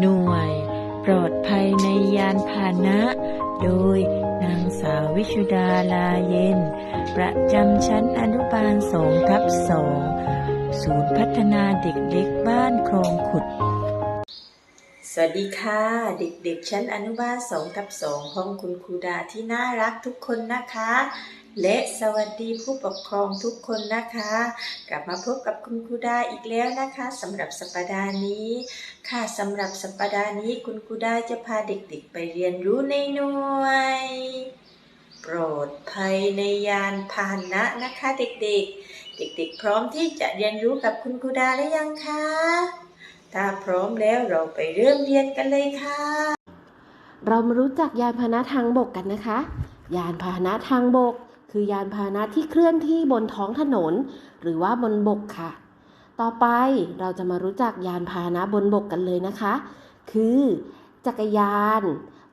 หน่วย ปลอดภัยในยานพาหนะ โดยนางสาววิชุดาลาเย็น ประจำชั้นอนุบาลสองทับสองศูนย์พัฒนาเด็กเล็กบ้านคลองขุด สวัสดีค่ะ เด็กๆ ชั้นอนุบาล2ทับ2ห้องคุณครูดาที่น่ารักทุกคนนะคะ และสวัสดีผู้ปกครองทุกคนนะคะ กลับมาพบกับคุณครูดาอีกแล้วนะคะสำหรับสัปดาห์นี้ ค่ะสำหรับสัปดาห์นี้คุณครูดาจะพาเด็กๆไปเรียนรู้ในหน่วย โปรดภัยในยานพาหนะนะคะเด็กๆ เด็กๆ พร้อมที่จะเรียนรู้กับคุณครูดาหรือยังคะถ้าพร้อมแล้วเราไปเริ่มเรียนกันเลยค่ะ เรามารู้จักยานพาหนะทางบกกันนะคะ ยานพาหนะทางบก คือยานพาหนะที่เคลื่อนที่บนท้องถนน หรือว่าบนบกค่ะ ต่อไปเราจะมารู้จักยานพาหนะบนบกกันเลยนะคะ คือ จักรยาน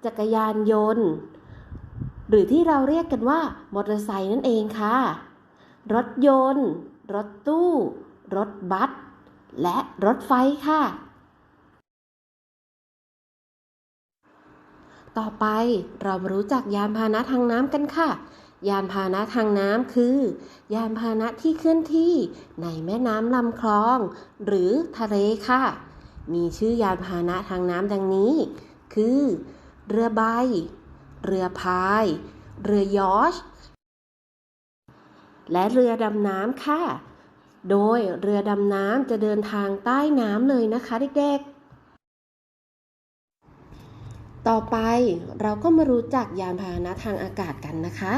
จักรยานยนต์ หรือที่เราเรียกกันว่ามอเตอร์ไซค์นั่นเองค่ะ รถยนต์ รถตู้ รถบัส และรถไฟค่ะต่อไปเรามารู้จักยานพาหนะทางน้ำกันค่ะ ยานพาหนะทางน้ำคือ ยานพาหนะที่เคลื่อนที่ในแม่น้ำลำคลอง หรือทะเลค่ะ มีชื่อยานพาหนะทางน้ำดังนี้ คือ เรือใบ เรือพาย เรือยอชและเรือดำน้ำค่ะ โดยเรือดำน้ำจะเดินทางใต้น้ำเลยนะคะเด็กๆ ต่อไปเราก็มารู้จักยานพาหนะทางอากาศกันนะคะ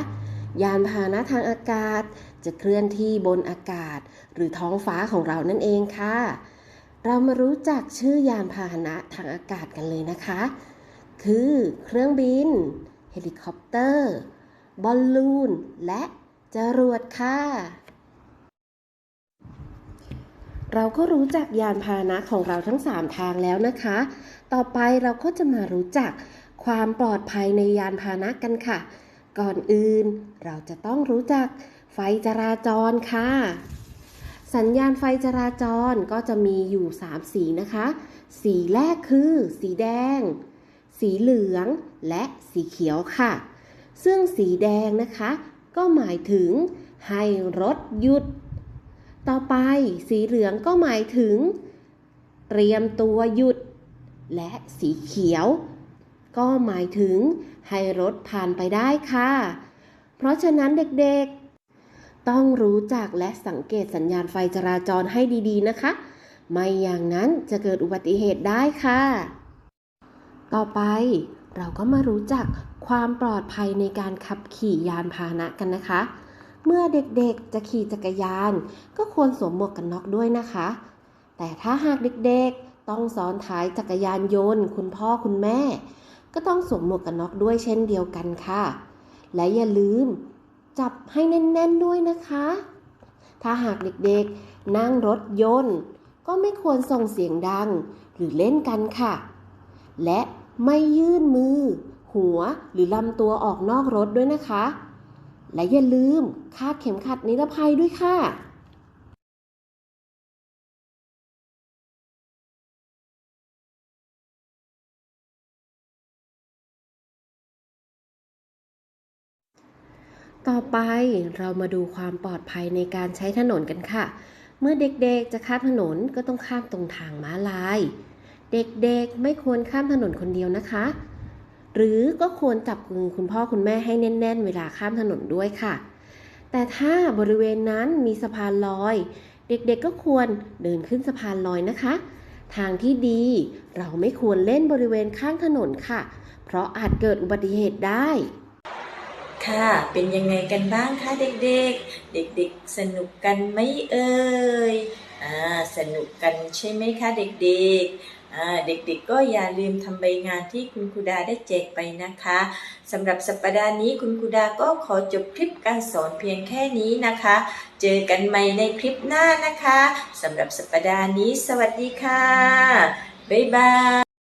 ยานพาหนะทางอากาศ จะเคลื่อนที่บนอากาศ หรือท้องฟ้าของเรานั่นเองค่ะ เรามารู้จักชื่อยานพาหนะทางอากาศกันเลยนะคะ คือเครื่องบิน เฮลิคอปเตอร์ บอลลูน และจรวดค่ะเราก็รู้จักยานพาหนะของเราทั้ง 3 ทางแล้วนะคะ ต่อไปเราก็จะมารู้จักความปลอดภัยในยานพาหนะกันค่ะ ก่อนอื่นเราจะต้องรู้จักไฟจราจรค่ะ สัญญาณไฟจราจรก็จะมีอยู่ 3 สีนะคะ สีแรกคือ สีแดง สีเหลือง และสีเขียวค่ะ ซึ่งสีแดงนะคะ ก็หมายถึงให้รถหยุด ต่อไปสีเหลืองก็หมายถึง เตรียมตัวหยุด และสีเขียว ก็หมายถึงให้รถผ่านไปได้ค่ะ เพราะฉะนั้นเด็กๆ ต้องรู้จักและสังเกตสัญญาณไฟจราจรให้ดีๆนะคะ ไม่อย่างนั้นจะเกิดอุบัติเหตุได้ค่ะ ต่อไปเราก็มารู้จักความปลอดภัยในการขับขี่ยานพาหนะกันนะคะ เมื่อเด็กๆจะขี่จักรยาน ก็ควรสวมหมวกกันน็อกด้วยนะคะ แต่ถ้าหากเด็กๆ ต้องซ้อนท้ายจักรยานยนต์ คุณพ่อคุณแม่ ก็ต้องสวมหมวกกันน็อกด้วยเช่นเดียวกันค่ะ และอย่าลืมจับให้แน่นๆด้วยนะคะ ถ้าหากเด็กๆนั่งรถยนต์ ก็ไม่ควรส่งเสียงดังหรือเล่นกันค่ะ และไม่ยื่นมือ หัวหรือลำตัวออกนอกรถด้วยนะคะ และอย่าลืมคาดเข็มขัดนิรภัยด้วยค่ะ ต่อไปเรามาดูความปลอดภัยในการใช้ถนนกันค่ะ เมื่อเด็กๆจะข้ามถนนก็ต้องข้ามตรงทางม้าลาย เด็กๆไม่ควรข้ามถนนคนเดียวนะคะ หรือก็ควรจับมือคุณพ่อคุณแม่ให้แน่น ๆ เวลาข้ามถนนด้วยค่ะ แต่ถ้าบริเวณนั้นมีสะพานลอย เด็กๆก็ควรเดินขึ้นสะพานลอยนะคะ ทางที่ดีเราไม่ควรเล่นบริเวณข้างถนนค่ะ เพราะอาจเกิดอุบัติเหตุได้ ค่ะ เป็นยังไงกันบ้างคะเด็กๆ เด็กๆ สนุกกันไหมเอ่ยอ่าสนุกกันใช่ไหมคะเด็กๆอ่าเด็กๆ ก็อย่าลืมทำใบงานที่คุณครูดาได้แจกไปนะคะสำหรับสัปดาห์นี้คุณครูดาก็ขอจบคลิปการสอนเพียงแค่นี้นะคะ เจอกันใหม่ในคลิปหน้านะคะสำหรับสัปดาห์นี้ สวัสดีค่ะบ๊ายบาย